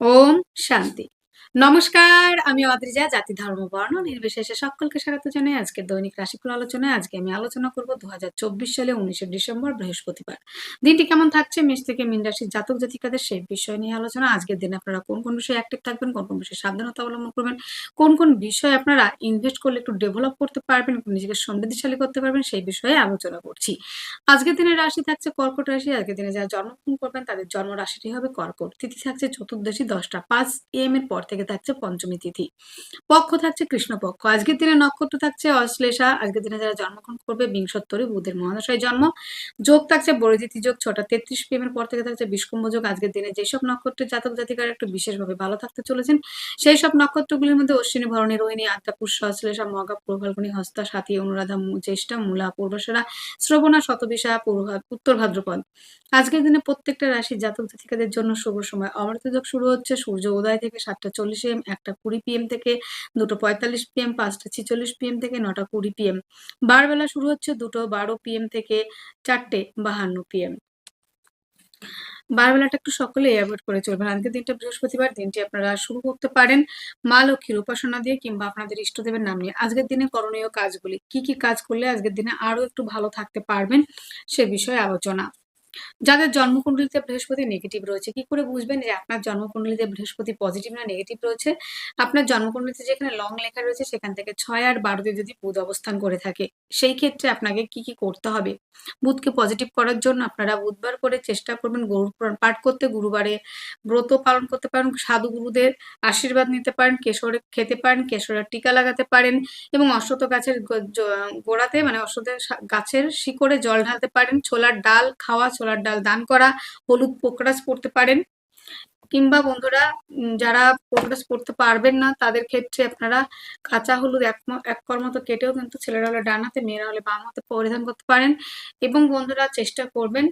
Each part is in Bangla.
ওম শান্তি নমস্কার, আমি অদ্রিজা, জাতি, ধর্ম, বর্ণ, নির্বিশেষে সকলকে স্বাগত জানাই আজকে দৈনিক রাশিফল আলোচনায়। আজকে আমি আলোচনা করব দু সালে উনিশে ডিসেম্বর বৃহস্পতিবার। দিনটি কেমন থাকছে? মেষ থেকে মিন রাশির জাতক জাতিকাদের সেই বিষয় নিয়ে আলোচনা। আজকের দিনে আপনারা কোন কোন বিষয়ে অ্যাক্টিভ থাকবেন, কোন কোন বিষয়ে সাবধানতা অবলম্বন করবেন, কোন কোন বিষয়ে আপনারা ইনভেস্ট করলে একটু ডেভেলপ করতে পারবেন নিজেকে সমৃদ্ধিশালী করতে পারবেন, সেই বিষয়ে আলোচনা করছি। আজকের দিনের রাশি থাকছে কর্কট রাশি। আজকের দিনে যারা জন্মগ্রহণ করবেন, তাদের জন্ম রাশিটি হবে কর্কট। তিথি থাকছে চতুর্দশী দশটা পাঁচ এম এর পর থেকে থাকছে পঞ্চমী তিথি। পক্ষ থাকছে কৃষ্ণপক্ষ আজকের দিনে নক্ষত্র থাকছে অশ্লেষা। আজকের দিনে যারা জন্মগ্রহণ করবে, বিংশোত্তরী বুধের মহাদশায় জন্ম। যোগ থাকছে বড়দিতি যোগ, ছটা তেত্রিশ পিএম এর পর থেকে থাকছে বিষ্কুম্ভ যোগ। আজকের দিনে যেসব নক্ষত্রের জাতক জাতিকারা একটু বিশেষভাবে ভালো থাকতে চলেছেন সেই সব নক্ষত্রগুলির মধ্যে অশ্বিনী, ভরণী, রোহিণী আদ্যা পুষ্য অশ্লেষা, মগা পূর্ব হস্তা, সাথী, অনুরাধা জ্যেষ্ঠা মূলা পূর্বশরা শ্রবণা, শতবিশা পূর্ব উত্তর ভাদ্রপদ। আজকের দিনে প্রত্যেকটা রাশির জাতক জাতিকাদের জন্য শুভ সময়। অমৃত যোগ শুরু হচ্ছে সূর্য উদয় থেকে সাতটা চল্লিশ এম, একটা কুড়ি পিএম থেকে দুটো পঁয়তাল্লিশ পিএম পাঁচটা ছিচল্লিশ পিএম থেকে নটা কুড়ি পিএম বারবেলা শুরু হচ্ছে দুটো বারো পিএম থেকে চারটে বাহান্ন পিএম বারবেলাটা একটু সকলে অ্যাভয়েড করে চলবেন। আজকের দিনটা বৃহস্পতিবার, দিনটি আপনারা শুরু করতে পারেন। মা লক্ষ্মীর উপাসনা দিয়ে কিংবা আপনাদের ইষ্টদেবের নাম নিয়ে। আজকের দিনে করণীয় কাজগুলি, কি কি কাজ করলে আজকের দিনে আরও একটু ভালো থাকতে পারবেন সে বিষয়ে আলোচনা। যাদের জন্মকুণ্ডলিতে বৃহস্পতি নেগেটিভ রয়েছে, কি করে বুঝবেন যে আপনার জন্মকুণ্ডলিতে বৃহস্পতি পজিটিভ না নেগেটিভ রয়েছে? আপনার জন্মকুণ্ডলিতে যেখানে লং লেখা রয়েছে, সেখান থেকে ছয় আর বারোতে যদি বুধ অবস্থান করে থাকে, সেই ক্ষেত্রে আপনাকে কি কি করতে হবে? বুধকে পজিটিভ করার জন্য আপনারা বুধবার করে চেষ্টা করবেন গরুর পাঠ করতে, গুরুবারে ব্রত পালন করতে পারেন, সাধু গুরুদের আশীর্বাদ নিতে পারেন, কেশরে খেতে পারেন কেশরের টিকা লাগাতে পারেন এবং অশ্বত গাছের গোড়াতে মানে অশ্বতের সা- গাছের শিকড়ে জল ঢালতে পারেন, ছোলার ডাল খাওয়া ছোলার ডাল দান করা, হলুদ পোকরাজ পড়তে পারেন। কিংবা বন্ধুরা যারা পোকরাজ পড়তে পারবেন না, তাদের ক্ষেত্রে আপনারা কাঁচা হলুদ এক এক মতো কেটেও কিন্তু ছেলেরা হলে ডান হাতে, মেয়েরা হলে বাম হাতে পরিধান করতে পারেন। এবং বন্ধুরা, চেষ্টা করবেন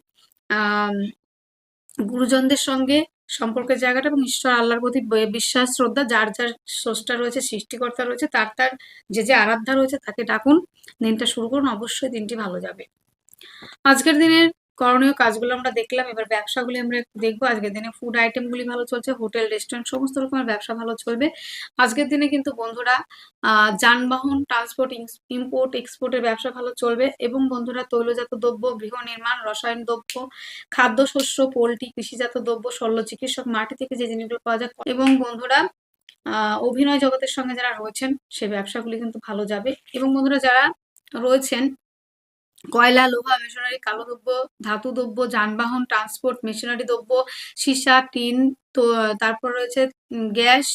গুরুজনদের সঙ্গে সম্পর্কের জায়গাটা এবং ঈশ্বর আল্লাহর প্রতি বিশ্বাস, শ্রদ্ধা, যার যার স্রষ্টা রয়েছে, সৃষ্টিকর্তা রয়েছে, তার তার যে যে আরাধ্যা রয়েছে, তাকে ডাকুন। দিনটা শুরু করুন, অবশ্যই দিনটি ভালো যাবে। আজকের দিনের করণীয় কাজগুলো আমরা দেখলাম, এবার ব্যবসাগুলি আমরা দেখব। আজকের দিনে ফুড আইটেমগুলি ভালো চলছে হোটেল রেস্টুরেন্ট সমস্ত রকমের ব্যবসা ভালো চলবে। আজকের দিনে কিন্তু বন্ধুরা যানবাহন ট্রান্সপোর্ট ইম্পোর্ট এক্সপোর্টের ব্যবসা ভালো চলবে এবং বন্ধুরা তৈলজাত দ্রব্য, গৃহ নির্মাণ, রসায়ন দ্রব্য, খাদ্যশস্য, পোলট্রি, কৃষিজাত দ্রব্য, শল্য চিকিৎসক, মাটি থেকে যে জিনিসগুলো পাওয়া যায় এবং বন্ধুরা অভিনয় জগতের সঙ্গে যারা রয়েছেন, সে ব্যবসাগুলি কিন্তু ভালো যাবে এবং বন্ধুরা যারা রয়েছেন কয়লা, লোহা, মেশিনারি, কালো দ্রব্য, ধাতু দ্রব্য, যানবাহন ট্রান্সপোর্ট মেশিনারি দ্রব্য, সীসা, টিন, তো তারপর রয়েছে গ্যাস,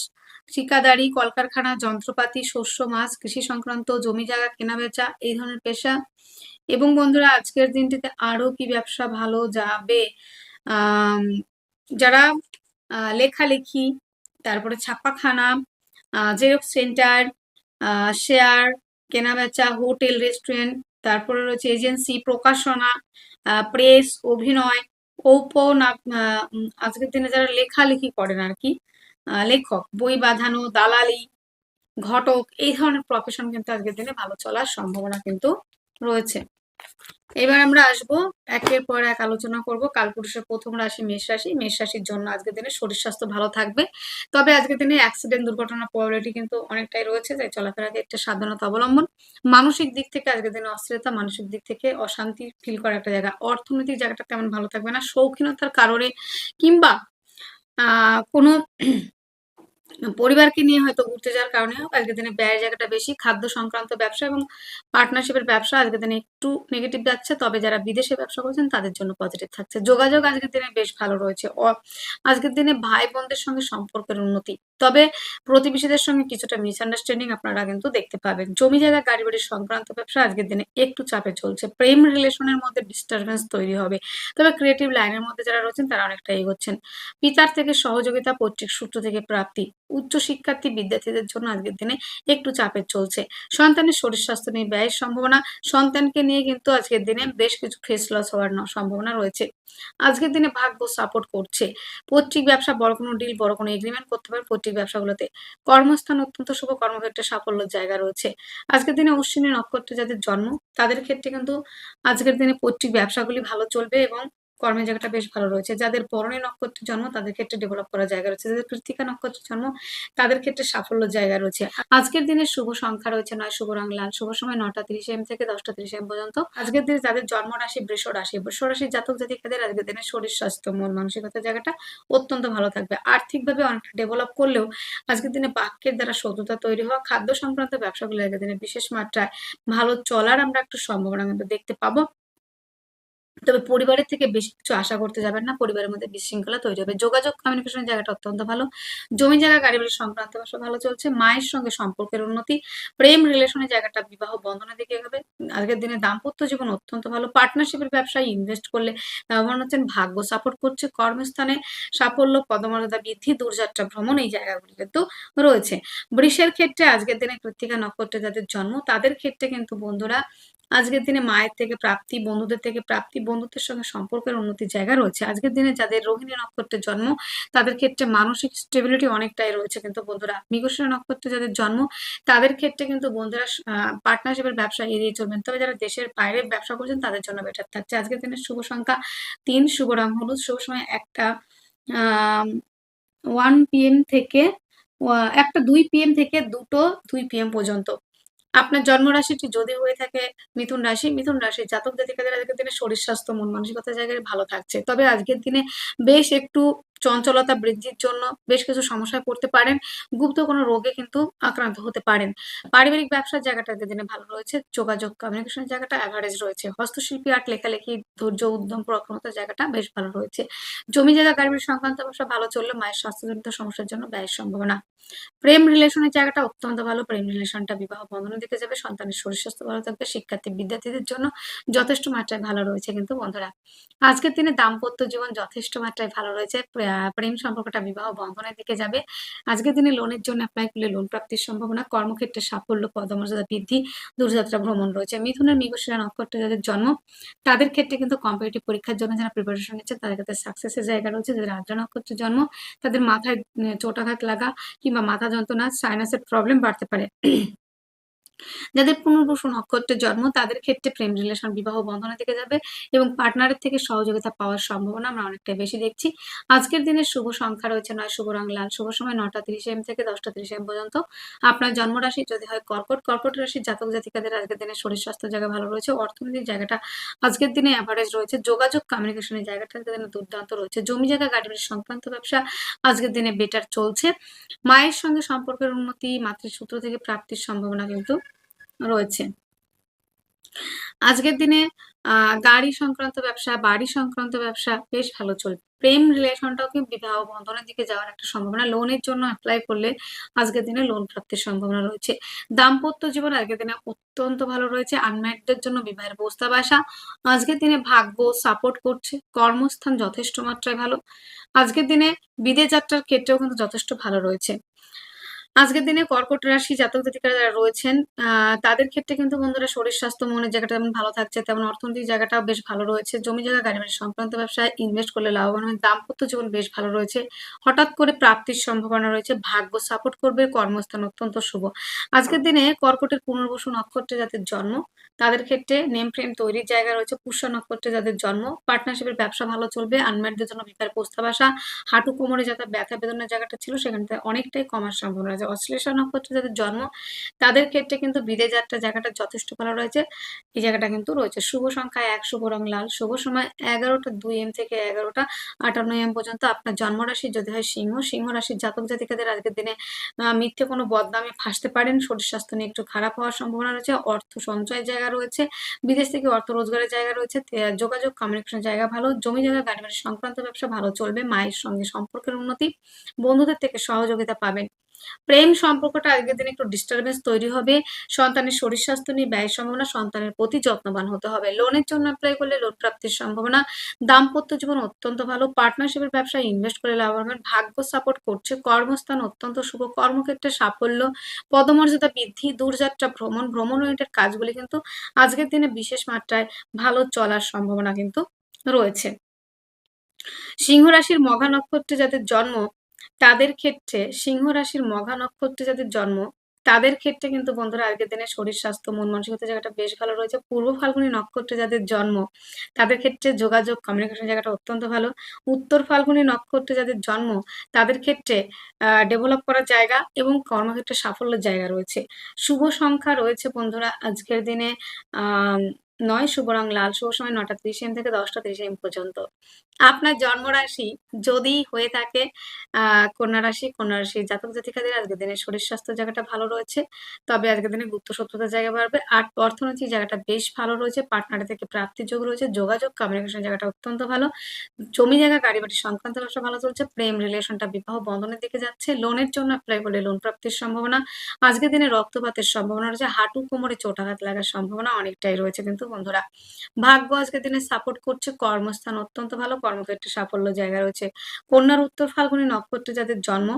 ঠিকাদারি, কলকারখানা, যন্ত্রপাতি, শস্য, মাছ, কৃষি সংক্রান্ত, জমি জায়গা, কেনা বেচা, এই ধরনের পেশা। এবং বন্ধুরা, আজকের দিনটিতে আরও কি ব্যবসা ভালো যাবে? যারা লেখালেখি, তারপরে ছাপাখানা জেরক্স সেন্টার শেয়ার কেনাবেচা হোটেল, রেস্টুরেন্ট তারপরে রয়েছে এজেন্সি, প্রকাশনা প্রেস, অভিনয় ঔপন আজকের দিনে যারা লেখালেখি করেন আর কি লেখক, বই বাঁধানো, দালালি, ঘটক, এই ধরনের প্রফেশন কিন্তু আজকের দিনে ভালো চলার সম্ভাবনা কিন্তু রয়েছে। এবার আমরা আসব একের পর এক আলোচনা করব কালপুরুষের প্রথম রাশি মেষ রাশি। মেষ রাশির জন্য আজকের দিনে শরীর স্বাস্থ্য ভালো থাকবে। তবে আজকের দিনে অ্যাক্সিডেন্ট দুর্ঘটনার প্রবাবিলিটি কিন্তু অনেকটাই রয়েছে, তাই চলাফেরার ক্ষেত্রে সাবধানতা অবলম্বন। মানসিক দিক থেকে আজকের দিনে অস্থিরতা, মানসিক দিক থেকে অশান্তি ফিল করার একটা জায়গা। অর্থনৈতিক জায়গাটা তেমন ভালো থাকবে না। শৌখিনতার কারণে কিংবা, আহ, কোনো পরিবারকে নিয়ে হয়তো ঘুরতে যাওয়ার কারণে হোক, আজকের দিনে ব্যয়ের জায়গাটা বেশি, খাদ্য সংক্রান্ত ব্যবসা এবং পার্টনারশিপের ব্যবসা আজকের দিনে একটু নেগেটিভ যাচ্ছে, তবে যারা বিদেশে ব্যবসা করছেন তাদের জন্য পজিটিভ থাকছে। যোগাযোগ আজকের দিনে বেশ ভালো রয়েছে। আজকের দিনে ভাই বোনদের সঙ্গে সম্পর্কের উন্নতি তবে প্রতিবেশীদের সঙ্গে কিছুটা মিসআন্ডারস্ট্যান্ডিং আপনারা কিন্তু দেখতে পাবেন। জমি জায়গা গাড়ি বাড়ির সংক্রান্ত ব্যবসা আজকের দিনে একটু চাপে চলছে। প্রেম রিলেশনের মধ্যে ডিস্টারবেন্স তৈরি হবে। তবে ক্রিয়েটিভ লাইনের মধ্যে যারা রয়েছেন, তারা অনেকটা এগোচ্ছেন। পিতার থেকে সহযোগিতা, পৈতৃক সূত্র থেকে প্রাপ্তি উচ্চ শিক্ষার্থী বিদ্যার্থীদের জন্য আজকের দিনে একটু চাপের চলছে। সন্তানের শরীর স্বাস্থ্য নিয়ে ব্যয়ের সম্ভাবনা, সন্তানকে নিয়ে কিন্তু আজকের দিনে বেশ কিছু ফেস লস হওয়ার সম্ভাবনা রয়েছে। আজকের দিনে ভাগ্য সাপোর্ট করছে। পৈতৃক ব্যবসা বড় কোনো ডিল বড় কোনো এগ্রিমেন্ট করতে পারে পৈতৃক ব্যবসাগুলোতে কর্মস্থান অত্যন্ত শুভ কর্মক্ষেত্রে সাফল্যের জায়গা রয়েছে। আজকের দিনে অশ্বিনী নক্ষত্রে যাদের জন্ম। তাদের ক্ষেত্রে কিন্তু আজকের দিনে পৈতৃক ব্যবসাগুলি ভালো চলবে এবং কর্মের জায়গাটা বেশ ভালো রয়েছে। যাদের বরণী নক্ষত্রের জন্ম, তাদের ক্ষেত্রে ডেভেলপ করার জায়গা রয়েছে। যাদের কৃতিকা নক্ষত্রের জন্ম, তাদের ক্ষেত্রে সাফল্য জায়গা রয়েছে। আজকের দিনে শুভ সংখ্যা রয়েছে নয়, শুভ রং লাল। শুভ সময় নটা তিরিশ এম থেকে দশটা তিরিশ এম পর্যন্ত। আজকের দিনে যাদের জন্ম রাশি, বৃষ রাশি বৃষ রাশি জাতক জাতিকাদের আজকের দিনে শরীর, স্বাস্থ্য, মন, মানসিকতার জায়গাটা অত্যন্ত ভালো থাকবে। আর্থিকভাবে অনেকটা ডেভেলপ করলেও আজকের দিনে বাক্যের দ্বারা শত্রুতা তৈরি হওয়া, খাদ্য সংক্রান্ত ব্যবসাগুলো আজকের দিনে বিশেষ মাত্রায় ভালো চলার আমরা একটু সম্ভাবনা কিন্তু দেখতে পাবো। তবে পরিবারের থেকে বেশি কিছু আশা করতে যাবেন না, পরিবারের মধ্যে বিশৃঙ্খলা তৈরি হবে। যোগাযোগ কমিউনিকেশনের জায়গাটা অত্যন্ত ভালো। জমি জায়গা, গাড়ি বাড়ি সংক্রান্ত ভালো চলছে। মায়ের সঙ্গে সম্পর্কের উন্নতি, প্রেম রিলেশনের জায়গাটা বিবাহ বন্ধনের দিকে হবে আজকের দিনে দাম্পত্য জীবন অত্যন্ত ভালো। পার্টনারশিপের ব্যবসায় ইনভেস্ট করলে লাভবান হচ্ছেন, ভাগ্য সাপোর্ট করছে, কর্মস্থানে সাফল্য, পদমর্যাদা বৃদ্ধি, দূরযাত্রা ভ্রমণ এই জায়গাগুলি কিন্তু রয়েছে। বৃষের ক্ষেত্রে আজকের দিনে কৃত্তিকা নক্ষত্রে যাদের জন্ম, তাদের ক্ষেত্রে কিন্তু বন্ধুরা আজকের দিনে মায়ের থেকে প্রাপ্তি, বন্ধুদের থেকে প্রাপ্তি বন্ধুদের সঙ্গে সম্পর্কের উন্নতির জায়গা রয়েছে। আজকের দিনে যাদের রোহিণী নক্ষত্রের জন্ম, তাদের ক্ষেত্রে মানসিক স্টেবিলিটি অনেকটাই রয়েছে। কিন্তু বন্ধুরা, মৃগশিরা নক্ষত্রে যাদের জন্ম, তাদের ক্ষেত্রে কিন্তু বন্ধুরা পার্টনারশিপের ব্যবসা এড়িয়ে চলবেন তবে যারা দেশের বাইরে ব্যবসা করছেন, তাদের জন্য বেটার থাকছে। আজকের দিনের শুভ সংখ্যা তিন, শুভ রং হলুদ। শুভ সময় একটা ওয়ান পিএম থেকে একটা দুই পিএম থেকে দুটো দুই পিএম পর্যন্ত। আপনার জন্মরাশিটি যদি হয়ে থাকে মিথুন রাশি মিথুন রাশি জাতক জাতিকাদের আজকের দিনে শরীর স্বাস্থ্য, মন মানসিকতার জায়গায় ভালো থাকছে। তবে আজকের দিনে বেশ একটু চঞ্চলতা বৃদ্ধির জন্য বেশ কিছু সমস্যায় পড়তে পারেন। গুপ্ত কোনো রোগে কিন্তু আক্রান্ত হতে পারেন। পারিবারিক ব্যবসার জায়গাটা দিনে ভালো রয়েছে। যোগাযোগ কমিউনিকেশনের জায়গাটা অ্যাভারেজ রয়েছে। হস্তশিল্পী আর্ট লেখালেখি, ধৈর্য, উদ্যম পরাক্রমতার জায়গাটা বেশ ভালো রয়েছে। জমি জায়গা গাড়ি সংক্রান্ত ব্যবসা ভালো চললে মায়ের স্বাস্থ্যজনিত সমস্যার জন্য ব্যয়ের সম্ভাবনা। প্রেম রিলেশনের জায়গাটা অত্যন্ত ভালো। প্রেম রিলেশনটা বিবাহ বন্ধনের দিকে যাবে। সন্তানের শরীর স্বাস্থ্য ভালো থাকবে। শিক্ষার্থী, বিদ্যার্থীদের জন্য যথেষ্ট মাত্রায় ভালো রয়েছে কিন্তু বন্ধুরা। আজকের দিনে দাম্পত্য জীবন যথেষ্ট মাত্রায় ভালো রয়েছে। প্রেম সম্পর্কটা বিবাহ বন্ধনের দিকে যাবে। আজকের দিনে লোনের জন্য অ্যাপ্লাই করলে লোন প্রাপ্তির সম্ভাবনা, কর্মক্ষেত্রে সাফল্য, পদমর্যাদা বৃদ্ধি, দূরযাত্রা ভ্রমণ রয়েছে। মিথুনের মৃগশিরা নক্ষত্রে যাদের জন্ম, তাদের ক্ষেত্রে কিন্তু কম্পিটিটিভ পরীক্ষার জন্য যারা প্রিপারেশন নিচ্ছে, তাদের ক্ষেত্রে সাকসেসের জায়গা রয়েছে। যাদের আদ্রা নক্ষত্রের জন্ম, তাদের মাথায় চোটাঘাত লাগা কিংবা মাথা যন্ত্রণা সাইনাসের প্রবলেম বাড়তে পারে। যাদের পুনর্বসু নক্ষত্রের জন্ম, তাদের ক্ষেত্রে প্রেম, রিলেশন, বিবাহ বন্ধনের দিকে যাবে এবং পার্টনারের থেকে সহযোগিতা পাওয়ার সম্ভাবনা আমরা অনেকটা বেশি দেখছি। আজকের দিনের শুভ সংখ্যা রয়েছে নয় শুভ রং লাল। শুভ সময় নটা তিরিশ এম থেকে দশটা তিরিশ এম পর্যন্ত। আপনার জন্মরাশি যদি হয় কর্কট কর্কট রাশির জাতক জাতিকাদের আজকের দিনে শরীর, স্বাস্থ্য জায়গা ভালো রয়েছে। অর্থনৈতিক জায়গাটা আজকের দিনে অ্যাভারেজ রয়েছে। যোগাযোগ কমিউনিকেশনের জায়গাটা আজকের দিনে দুর্দান্ত রয়েছে। জমি জায়গা, গাড়ি সংক্রান্ত ব্যবসা আজকের দিনে বেটার চলছে। মায়ের সঙ্গে সম্পর্কের উন্নতি, মাতৃসূত্র থেকে প্রাপ্তির সম্ভাবনা কিন্তু রয়েছে। আজকের দিনে গাড়ি সংক্রান্ত ব্যবসা, বাড়ি সংক্রান্ত ব্যবসা বেশ ভালো চলবে। প্রেম রিলেশনটাও কিন্তু বিবাহ বন্ধনের দিকে যাওয়ার একটা সম্ভাবনা, লোনের জন্য অ্যাপ্লাই করলে আজকের দিনে লোন প্রাপ্তির সম্ভাবনা রয়েছে। দাম্পত্য জীবন আজকের দিনে অত্যন্ত ভালো রয়েছে আনম্যারিডদের জন্য বিবাহের প্রস্তাব আসা আজকের দিনে ভাগ্য সাপোর্ট করছে, কর্মস্থান যথেষ্ট মাত্রায় ভালো। আজকের দিনে বিদেশ যাত্রার ক্ষেত্রেও কিন্তু যথেষ্ট ভালো রয়েছে। আজকের দিনে কর্কট রাশি জাতক জাতিকারা যারা রয়েছেন তাদের ক্ষেত্রে কিন্তু বন্ধুরা শরীর স্বাস্থ্য, মনের জায়গাটা যেমন ভালো থাকছে, তেমন অর্থনৈতিক জায়গাটাও বেশ ভালো রয়েছে। জমি জায়গা, গাড়ি বাড়ি সংক্রান্ত ব্যবসায় ইনভেস্ট করলে লাভবান হবে দাম্পত্য জীবন বেশ ভালো রয়েছে। হঠাৎ করে প্রাপ্তির সম্ভাবনা রয়েছে। ভাগ্য সাপোর্ট করবে। কর্মস্থান অত্যন্ত শুভ। আজকের দিনে কর্কটের পুনর্বসু নক্ষত্রে যাদের জন্ম, তাদের ক্ষেত্রে নেম ফ্রেম তৈরির জায়গা রয়েছে। পুষ্য নক্ষত্রে যাদের জন্ম পার্টনারশিপের ব্যবসা ভালো চলবে। আনম্যারিডদের জন্য বিকার প্রস্তাব আসা হাঁটু কোমরে যাতে ব্যথা বেদনার জায়গাটা ছিল সেখানে অনেকটাই কমার সম্ভাবনা অশ্লেষা নক্ষত্রে যাদের জন্ম, তাদের ক্ষেত্রে কিন্তু বিদেশ যাত্রা জায়গাটা যথেষ্ট ভালো রয়েছে। এই জায়গাটা কিন্তু রয়েছে। শুভ সংখ্যা এক, শুভ রং লাল। শুভ সময় এগারোটা দুই এম থেকে এগারোটা আটান্ন এম পর্যন্ত আপনার জন্মরাশি, যদি হয় সিংহ। সিংহ রাশির জাতক জাতিকাদের আজকের দিনে মিথ্যে কোনো বদনামে ফাঁসতে পারেন। শরীর স্বাস্থ্য নিয়ে একটু খারাপ হওয়ার সম্ভাবনা রয়েছে। অর্থ সঞ্চয়ের জায়গা রয়েছে। বিদেশ থেকে অর্থ রোজগারের জায়গা রয়েছে। যোগাযোগ কমিউনিকেশন জায়গা ভালো। জমি জায়গা, গাড়ি সংক্রান্ত ব্যবসা ভালো চলবে। মায়ের সঙ্গে সম্পর্কের উন্নতি। বন্ধুদের থেকে সহযোগিতা পাবেন। প্রেম সম্পর্কটা আগের দিন একটু ডিস্টারবেন্স তৈরি হবে, সন্তানের শরীর স্বাস্থ্য নিয়ে ব্যয় সম্ভাবনা, সন্তানের প্রতি যত্নবান হতে হবে। লোনের জন্য অ্যাপ্লাই করলে লোন প্রাপ্তির সম্ভাবনা, দাম্পত্য জীবন অত্যন্ত ভালো পার্টনারশিপের ব্যবসায় ইনভেস্ট করে লাভবান, ভাগ্য সাপোর্ট করছে, কর্মস্থান অত্যন্ত শুভ, কর্মক্ষেত্রে সাফল্য, পদমর্যাদা বৃদ্ধি, দূরযাত্রা, ভ্রমণ ভ্রমণ ওরিয়েন্টেড কাজগুলি কিন্তু আজকের দিনে বিশেষ মাত্রায় ভালো চলার সম্ভাবনা কিন্তু রয়েছে। সিংহ রাশির মঘা নক্ষত্রে যাদের জন্ম তাদের ক্ষেত্রে সিংহ রাশির মঘা নক্ষত্রে যাদের জন্ম, তাদের ক্ষেত্রে কিন্তু বন্ধুরা আজকের দিনে শরীর স্বাস্থ্য, মন মানসিকতা জায়গাটা বেশ ভালো রয়েছে। পূর্ব ফাল্গুনী নক্ষত্রে যাদের জন্ম, তাদের ক্ষেত্রে যোগাযোগ কমিউনিকেশন জায়গাটা অত্যন্ত ভালো। উত্তর ফাল্গুনী নক্ষত্রে যাদের জন্ম, তাদের ক্ষেত্রে ডেভেলপ করার জায়গা এবং কর্মক্ষেত্রে সাফল্যের জায়গা রয়েছে। শুভ সংখ্যা রয়েছে বন্ধুরা আজকের দিনে নয় শুভ রং লাল। শুভ সময় নটা ত্রিশ এম থেকে দশটা ত্রিশ এম পর্যন্ত। আপনার জন্মরাশি যদি হয়ে থাকে আহ কন্যা রাশি কন্যা রাশি জাতক জাতিকাদের, আজকের দিনে শরীর স্বাস্থ্য জায়গাটা ভালো রয়েছে। তবে আজকের দিনে গুপ্ত শত্রুতার জায়গা বাড়বে। আর অর্থনৈতিক জায়গাটা বেশ ভালো রয়েছে। পার্টনার থেকে প্রাপ্তির যোগ রয়েছে। যোগাযোগ কমিউনিকেশন জায়গাটা অত্যন্ত ভালো। জমি জায়গা, গাড়ি বাড়ি সংক্রান্ত ব্যবসা ভালো চলছে। প্রেম রিলেশনটা বিবাহ বন্ধনের দিকে যাচ্ছে। লোনের জন্য অ্যাপ্লাই করলে লোন প্রাপ্তির সম্ভাবনা। আজকের দিনে রক্তপাতের সম্ভাবনা রয়েছে। হাঁটু কোমরে চোটাঘাত লাগার সম্ভাবনা অনেকটাই রয়েছে। কিন্তু বন্ধুরা। ভাগ্য আজকের দিনে সাপোর্ট করছে কর্মস্থান, অত্যন্ত ভালো। কর্মক্ষেত্রে সাফল্য জায়গা রয়েছে। কন্যার উত্তর ফাল্গুনী নক্ষত্রে যাদের জন্ম।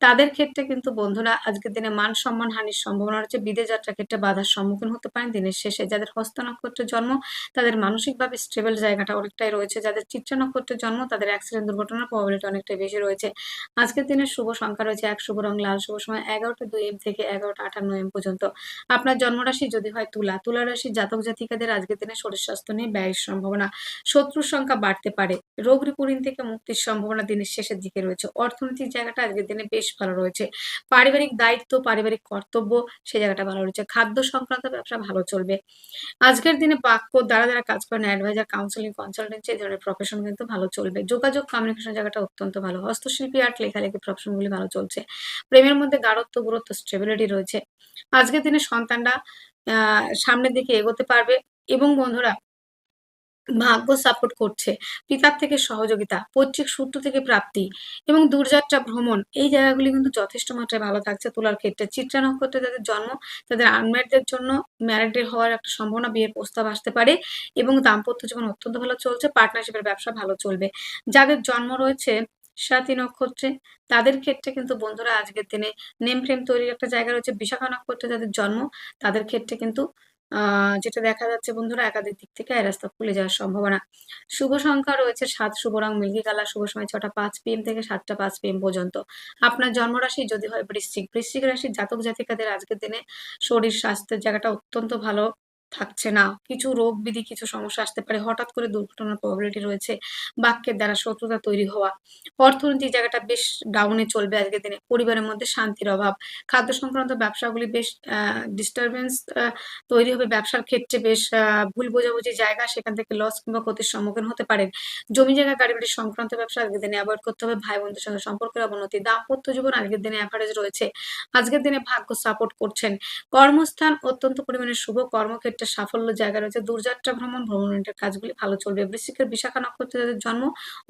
তাদের ক্ষেত্রে কিন্তু বন্ধুরা আজকের দিনে মান সম্মান হানির সম্ভাবনা রয়েছে। বিদেশ যাত্রার ক্ষেত্রে বাধার সম্মুখীন হতে পারেন। দিনের শেষে যাদের হস্ত নক্ষত্রের জন্ম, তাদের মানসিকভাবে স্টেবল জায়গাটা অনেকটাই রয়েছে। যাদের চিত্র নক্ষত্রের জন্ম, তাদের অ্যাক্সিডেন্ট দুর্ঘটনার প্রবাবিলিটি অনেকটাই বেশি রয়েছে। আজকের দিনের শুভ সংখ্যা রয়েছে এক শুভ রং, লাল শুভ সময় এগারোটা দুই এম থেকে এগারোটা আটান্ন এম পর্যন্ত। আপনার জন্মরাশি যদি হয় তুলা। তুলা রাশি জাতক জাতিকাদের আজকের দিনে শরীর স্বাস্থ্য নিয়ে ব্যয়ের সম্ভাবনা, শত্রুর সংখ্যা বাড়তে পারে। রোগ রিপুরিন থেকে মুক্তির সম্ভাবনা দিনের শেষের দিকে রয়েছে। অর্থনৈতিক জায়গাটা আজকের দিনে বেশ ভালো রয়েছে। পারিবারিক দায়িত্ব, পারিবারিক কর্তব্য, সে জায়গাটা ভালো রয়েছে। খাদ্য সংক্রান্ত ব্যবসা ভালো চলবে। আজকের দিনে বাক্য দ্বারা যারা কাজ করেন অ্যাডভাইজার, কাউন্সিলিং, কনসালটেন্সি এই ধরনের প্রফেশন কিন্তু ভালো চলবে। যোগাযোগ কমিউনিকেশন জায়গাটা অত্যন্ত ভালো। হস্তশিল্পী আর্ট লেখালেখি প্রফেশনগুলি ভালো চলছে। প্রেমের মধ্যে গাঢ়ত্ব গুরুত্ব স্টেবিলিটি রয়েছে। আজকের দিনে সন্তানরা সামনের দিকে এগোতে পারবে। এবং বন্ধুরা, ভাগ্য সাপোর্ট করছে। পিতার থেকে সহযোগিতা, পৈতৃক সূত্র থেকে প্রাপ্তি এবং দূরযাত্রা ভ্রমণ, এই জায়গাগুলি কিন্তু যথেষ্ট মাত্রায় ভালো থাকছে তোলার ক্ষেত্রে। চিত্রা নক্ষত্রে যাদের জন্ম, তাদের আনম্যারিডদের জন্য ম্যারিডের হওয়ার একটা সম্ভাবনা বিয়ের প্রস্তাব আসতে পারে এবং দাম্পত্য জীবন অত্যন্ত ভালো চলছে পার্টনারশিপের ব্যবসা ভালো চলবে। যাদের জন্ম রয়েছে স্বাতী নক্ষত্রে, তাদের ক্ষেত্রে কিন্তু বন্ধুরা, আজকের দিনে নেম ফ্রেম তৈরির একটা জায়গা রয়েছে। বিশাখা নক্ষত্রে যাদের জন্ম, তাদের ক্ষেত্রে কিন্তু যেটা দেখা যাচ্ছে বন্ধুরা একাধিক দিক থেকে এই রাস্তা খুলে যাওয়ার সম্ভাবনা। শুভ সংখ্যা রয়েছে সাত শুভ রং মিল্কি কালার শুভ সময় ছটা পাঁচ পিএম থেকে সাতটা পাঁচ পিএম পর্যন্ত। আপনার জন্মরাশি যদি হয় বৃশ্চিক। বৃশ্চিক রাশির জাতক জাতিকাদের আজকের দিনে শরীর, স্বাস্থ্যের জায়গাটা অত্যন্ত ভালো। থাকছে না। কিছু রোগ বিধি, কিছু সমস্যা আসতে পারে। হঠাৎ করে দুর্ঘটনার প্রবাবিলিটি রয়েছে বাক্যের দ্বারা শত্রুতা তৈরি হওয়া। অর্থনৈতিক জায়গাটা বেশ ডাউনে চলবে আজকের দিনে। পরিবারের মধ্যে শান্তির অভাব। খাদ্য সংক্রান্ত ব্যবসাগুলি বেশ ডিস্টারবেন্স তৈরি হবে। ব্যবসার ক্ষেত্রে বেশ ভুল বোঝাবুঝি জায়গা সেখান থেকে লস কিংবা ক্ষতির সম্মুখীন হতে পারেন জমি জায়গা, গাড়ি বাড়ি সংক্রান্ত ব্যবসা আজকের দিনে অ্যাভয়েড করতে হবে। ভাই বোনদের সঙ্গে সম্পর্কের অবনতি, দাম্পত্য জীবন আজকের দিনে অ্যাভারেজ রয়েছে। আজকের দিনে ভাগ্য সাপোর্ট করছেন। কর্মস্থান অত্যন্ত পরিমাণে শুভ। কর্মক্ষেত্রে একটা সাফল্য জায়গা রয়েছে। দূরযাত্রা ভ্রমণ ভ্রমণের কাজগুলি ভালো চলবে। বৃশ্চিকের বিশাখা নক্ষত্রে যাদের জন্ম,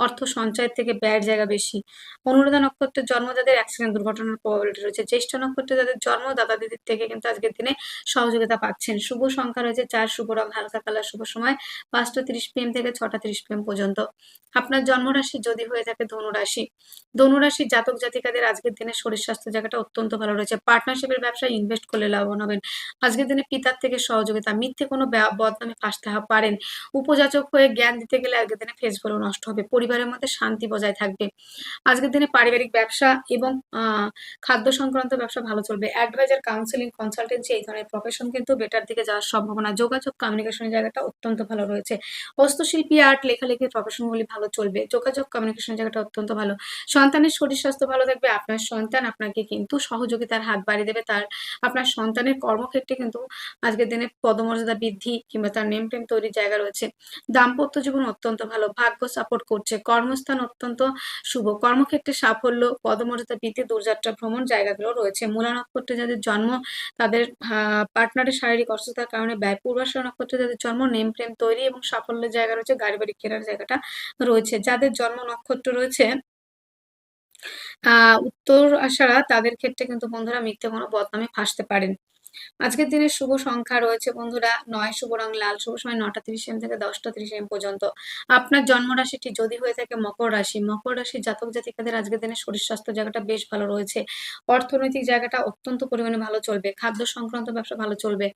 অর্থ সঞ্চয়ের থেকে ব্যয়ের জায়গা বেশি। অনুরাধা নক্ষত্রের জন্ম, যাদের অ্যাক্সিডেন্ট দুর্ঘটনার প্রবাবিলিটি রয়েছে। জ্যেষ্ঠ নক্ষত্রে যাদের জন্ম দাদা দিদির থেকে কিন্তু আজকের দিনে সহযোগিতা পাচ্ছেন। শুভ সংখ্যা রয়েছে চার, শুভ রং হালকা কালার, শুভ সময় পাঁচটা তিরিশ পিএম থেকে ছটা তিরিশ পিএম পর্যন্ত। আপনার জন্মরাশি যদি হয়ে থাকে ধনুরাশি। ধনুরাশি জাতক জাতিকাদের আজকের দিনে শরীর স্বাস্থ্য জায়গাটা অত্যন্ত ভালো রয়েছে। পার্টনারশিপের ব্যবসায় ইনভেস্ট করলে লাভবান হবেন। আজকের দিনে পিতার থেকে সহযোগিতা মিথ্যে কোনো বদনামে ফাঁসতে পারেন। উপযাচক হয়ে জ্ঞান দিতে গেলে আজকের দিনে ফেস ভ্যালু নষ্ট হবে। পরিবারের মধ্যে শান্তি বজায় থাকবে। আজকের দিনে পারিবারিক ব্যবসা এবং খাদ্য সংক্রান্ত ব্যবসা ভালো চলবে। অ্যাডভাইজার, কাউন্সিলিং, কনসালটেন্সি এই ধরনের প্রফেশন কিন্তু বেটার দিকে যাওয়ার সম্ভাবনা। যোগাযোগ কমিউনিকেশনের জায়গাটা অত্যন্ত ভালো রয়েছে। হস্তশিল্পী আর্ট লেখালেখির প্রফেশনগুলি ভালো চলবে। যোগাযোগ কমিউনিকেশন জায়গাটা অত্যন্ত ভালো। সন্তানের শরীর স্বাস্থ্য ভালো থাকবে। আপনার সন্তান আপনাকে কিন্তু সহযোগিতার হাত বাড়িয়ে দেবে। তার, আপনার সন্তানের কর্মক্ষেত্রে কিন্তু আজকের দিনে পদমর্যাদা বৃদ্ধি কিংবা তার নেম টেম তৈরির জায়গা রয়েছে। দাম্পত্য জীবন অত্যন্ত ভালো, ভাগ্য সাপোর্ট করছে, কর্মস্থান অত্যন্ত শুভ, কর্মক্ষেত্রে সাফল্য, পদমর্যাদা বৃদ্ধি, দূরযাত্রা, ভ্রমণ জায়গাগুলো রয়েছে। মূলা নক্ষত্রে যাদের জন্ম, তাদের পার্টনারের শারীরিক অসুস্থতার কারণে ব্যয়, পূর্বাশা নক্ষত্রে যাদের জন্ম নেম প্রেম তৈরি এবং সাফল্যের জায়গা রয়েছে, গাড়ি বাড়ি কেনার জায়গাটা রয়েছে। যাদের জন্ম নক্ষত্র রয়েছে আহ উত্তর আশারা তাদের ক্ষেত্রে কিন্তু বন্ধুরা মিথ্যে কোনো বদনামে ফাঁসতে পারেন। আজকের দিনে শুভ সংখ্যা রয়েছে বন্ধুরা নয় শুভ রং লাল, শুভ সময় নটা তিরিশ এম থেকে দশটা তিরিশ এম পর্যন্ত। আপনার জন্ম রাশিটি যদি হয়ে থাকে মকর রাশি মকর রাশি জাতক জাতিকাদের আজকের দিনে শরীর স্বাস্থ্য জায়গাটা বেশ ভালো রয়েছে। অর্থনৈতিক জায়গাটা অত্যন্ত পরিমাণে ভালো চলবে, খাদ্য সংক্রান্ত ব্যবসা ভালো চলবে,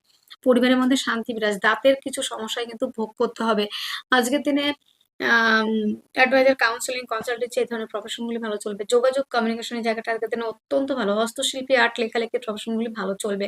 পরিবারের মধ্যে শান্তি বিরাজ, দাঁতের কিছু সমস্যায় কিন্তু ভোগ করতে হবে। আজকের দিনে অ্যাডভাইজার কাউন্সেলিং কনসালটেন্সি এই ধরনের প্রফেশনগুলি ভালো চলবে। যোগাযোগ কমিউনিকেশনের জায়গাটা দিনে অত্যন্ত ভালো। হস্তশিল্পী আর্ট লেখালেখির প্রফেশনগুলি ভালো চলবে।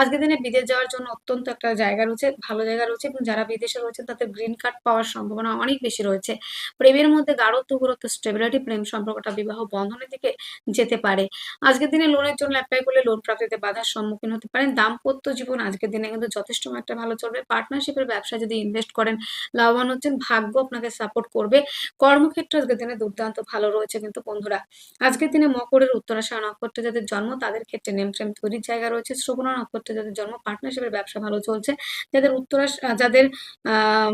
আজকের দিনে বিদেশ যাওয়ার জন্য অত্যন্ত একটা জায়গা রয়েছে, ভালো জায়গা রয়েছে এবং যারা বিদেশে রয়েছেন তাদের গ্রিন কার্ড পাওয়ার সম্ভাবনা অনেক বেশি রয়েছে। প্রেমের মধ্যে গাঢ়ত্ব গুরুত্ব স্টেবিলিটি প্রেম সম্পর্কটা বিবাহ বন্ধনের দিকে যেতে পারে। আজকের দিনে লোনের জন্য অ্যাপ্লাই করলে লোন প্রাপ্তিতে বাধার সম্মুখীন হতে পারেন। দাম্পত্য জীবন আজকের দিনে কিন্তু যথেষ্ট মাত্রা ভালো চলবে। পার্টনারশিপের ব্যবসায় যদি ইনভেস্ট করেন, লাভবান হচ্ছেন। ভাগ্য আপনাকে সাপোর্ট করবে। কর্মক্ষেত্রে আজকের দিনে দুর্দান্ত ভালো রয়েছে কিন্তু বন্ধুরা। আজকের দিনে মকরের উত্তরাশয় নক্ষত্রে যাদের জন্ম, তাদের ক্ষেত্রে নেম ফ্রেম তৈরির জায়গা রয়েছে। শ্রবণা নক্ষত্রে যাদের জন্ম পার্টনারশিপের ব্যবসা ভালো চলছে। যাদের উত্তরাশ যাদের আহ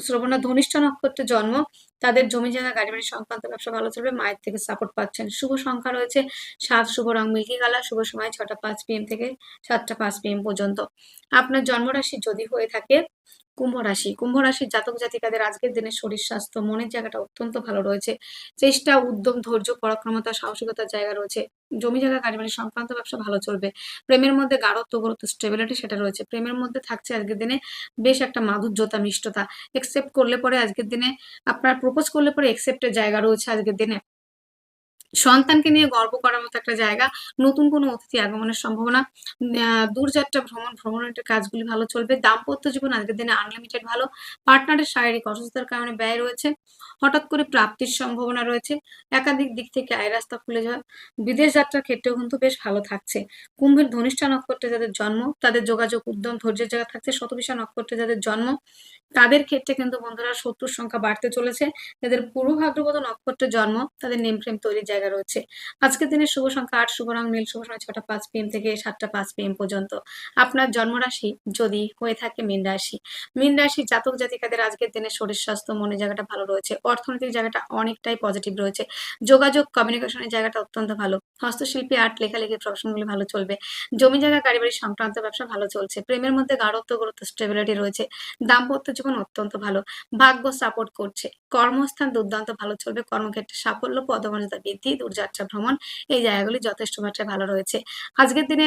শ্রবণা ধনিষ্ঠ নক্ষত্রে জন্ম তাদের জমি জায়গা, গাড়ি বাড়ি সংক্রান্ত ব্যবসা ভালো চলবে, মায়ের থেকে সাপোর্ট পাচ্ছেন। শুভ সংখ্যা রয়েছে সাত, শুভ রং মিল্কি কালার, শুভ সময় ছটা পাঁচ পিএম থেকে সাতটা পাঁচ পিএম পর্যন্ত। আপনার জন্মরাশি যদি হয়ে থাকে, কুম্ভ রাশি। কুম্ভ রাশির জাতক জাতিকাদের আজকের দিনে শরীর, স্বাস্থ্য, মনের জায়গাটা অত্যন্ত ভালো রয়েছে। চেষ্টা, উদ্যম, ধৈর্য, পরাক্রমতা, সাহসিকতার জায়গা রয়েছে। জমি জায়গা, গাড়ি বাড়ি সংক্রান্ত ব্যবসা ভালো চলবে। প্রেমের মধ্যে গাঢ়ত্ব গুরুত্ব স্টেবিলিটি সেটা রয়েছে। প্রেমের মধ্যে থাকছে আজকের দিনে বেশ একটা মাধুর্যতা, মিষ্টতা। একসেপ্ট করলে পরে আজকের দিনে আপনার প্রপোজ করলে পরে একসেপ্টের জায়গা রয়েছে আজকের দিনে। সন্তানকে নিয়ে গর্ব করার মতো একটা জায়গা, নতুন কোনো অতিথি আগমনের সম্ভাবনা দূরযাত্রা, ভ্রমণ, ভ্রমণের কাজগুলি ভালো চলবে, দাম্পত্য জীবন আজকের দিনে আনলিমিটেড ভালো পার্টনারের শারীরিক অসুস্থতার কারণে ব্যয় রয়েছে, হঠাৎ করে প্রাপ্তির সম্ভাবনা রয়েছে, একাধিক দিক থেকে আয় রাস্তা খুলে যাওয়া, বিদেশ যাত্রার ক্ষেত্রেও কিন্তু বেশ ভালো থাকছে, কুম্ভের ধনিষ্ঠা নক্ষত্রে যাদের জন্ম, তাদের যোগাযোগ উদ্যম, ধৈর্যের জায়গা থাকছে, শতবিশা নক্ষত্রে যাদের জন্ম, তাদের ক্ষেত্রে কিন্তু বন্ধুরা শত্রুর সংখ্যা বাড়তে চলেছে, যাদের পূর্ব ভাদ্রপদ নক্ষত্রে জন্ম, তাদের নেম ফ্রেম তৈরির জায়গা রয়েছে। আজকের দিনের শুভ সংখ্যা আট, শুভ রং নীল, শুভ সময় ছটা, পাঁচ পিএম থেকে সাতটা, পাঁচ পিএম পর্যন্ত। আপনার জন্মরাশি যদি হয়ে থাকে মীন রাশি মীন রাশি জাতক জাতিকাদের আজকের দিনে শরীর, স্বাস্থ্য, মনের জায়গাটা ভালো রয়েছে। অর্থনৈতিক জায়গাটা অনেকটাই পজিটিভ রয়েছে। যোগাযোগ কমিউনিকেশনের জায়গাটা অত্যন্ত ভালো। হস্তশিল্পী আর্ট লেখালেখি প্রফেশনগুলি ভালো চলবে। জমি জায়গা, গাড়ি সংক্রান্ত ব্যবসা ভালো চলছে। প্রেমের মধ্যে গাঢ়ত্ব গুরুত্ব স্টেবিলিটি রয়েছে। দাম্পত্য জীবন অত্যন্ত ভালো। ভাগ্য সাপোর্ট করছে। কর্মস্থান, দুর্দান্ত ভালো চলবে, কর্মক্ষেত্রে সাফল্য, পদমর্যাদা বৃদ্ধি দূরযাত্রা ভ্রমণ, এই জায়গাগুলি যথেষ্ট মাত্রায় ভালো রয়েছে। আজকের দিনে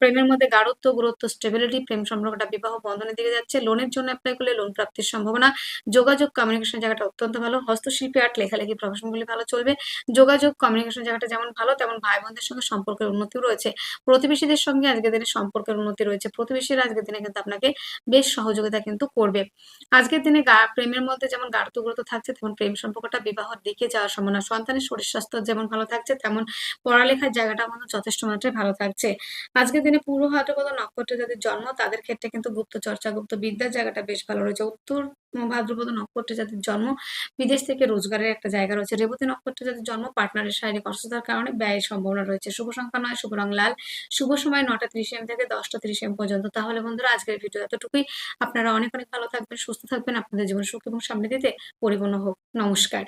প্রেমের মধ্যে গাঢ়ত্ব, গুরুত্ব স্টেবিলিটি প্রেম সম্পর্কটা বিবাহ বন্ধনের দিকে যাচ্ছে। লোনের জন্য অ্যাপ্লাই করলে লোন প্রাপ্তির সম্ভাবনা, যোগাযোগ কমিউনিকেশন জায়গাটা অত্যন্ত ভালো। হস্তশিল্পী আর্ট লেখালেখি প্রফেশনগুলি ভালো চলবে। যোগাযোগ কমিউনিকেশন জায়গাটা যেমন ভালো, তেমন ভাই বোনদের সঙ্গে সম্পর্কের উন্নতিও রয়েছে। প্রতিবেশীদের সঙ্গে আজকের দিনে সম্পর্কের উন্নতি রয়েছে। প্রতিবেশীরা আজকের দিনে কিন্তু আপনাকে বেশ সহযোগিতা কিন্তু করবে। আজকের দিনে প্রেমের মধ্যে যেমন গাঢ়ত্ব গুরুত্ব থাকছে, তেমন প্রেম সম্পর্কটা, বিবাহর দিকে যাওয়ার সম্ভাবনা, সন্তানের শরীর স্বাস্থ্য যেমন ভালো থাকছে, তেমন পড়ালেখার জায়গাটা আমাদের যথেষ্ট মাত্রায় ভালো থাকছে। আজকের দিনে পূর্ব কত নক্ষত্র যাদের জন্ম, তাদের ক্ষেত্রে কিন্তু গুপ্ত চর্চা, গুপ্ত বিদ্যার জায়গাটা বেশ ভালো রয়েছে। উত্তর ভাদ্রপদ নক্ষত্রে যাদের জন্ম বিদেশ থেকে রোজগারের একটা জায়গা রয়েছে। রেবতী নক্ষত্রে যাদের জন্ম পার্টনারের শারীরিক অসুস্থতার কারণে ব্যয়ের সম্ভাবনা রয়েছে। শুভ সংখ্যা নয়, শুভ রং লাল। শুভ সময় নটা ত্রিশ এম থেকে দশটা ত্রিশ এম পর্যন্ত। তাহলে বন্ধুরা, আজকের ভিডিও এতটুকুই। আপনারা অনেক অনেক ভালো থাকবেন, সুস্থ থাকবেন। আপনাদের জীবন সুখ এবং সামনে দিতে পরিপূর্ণ হোক। নমস্কার।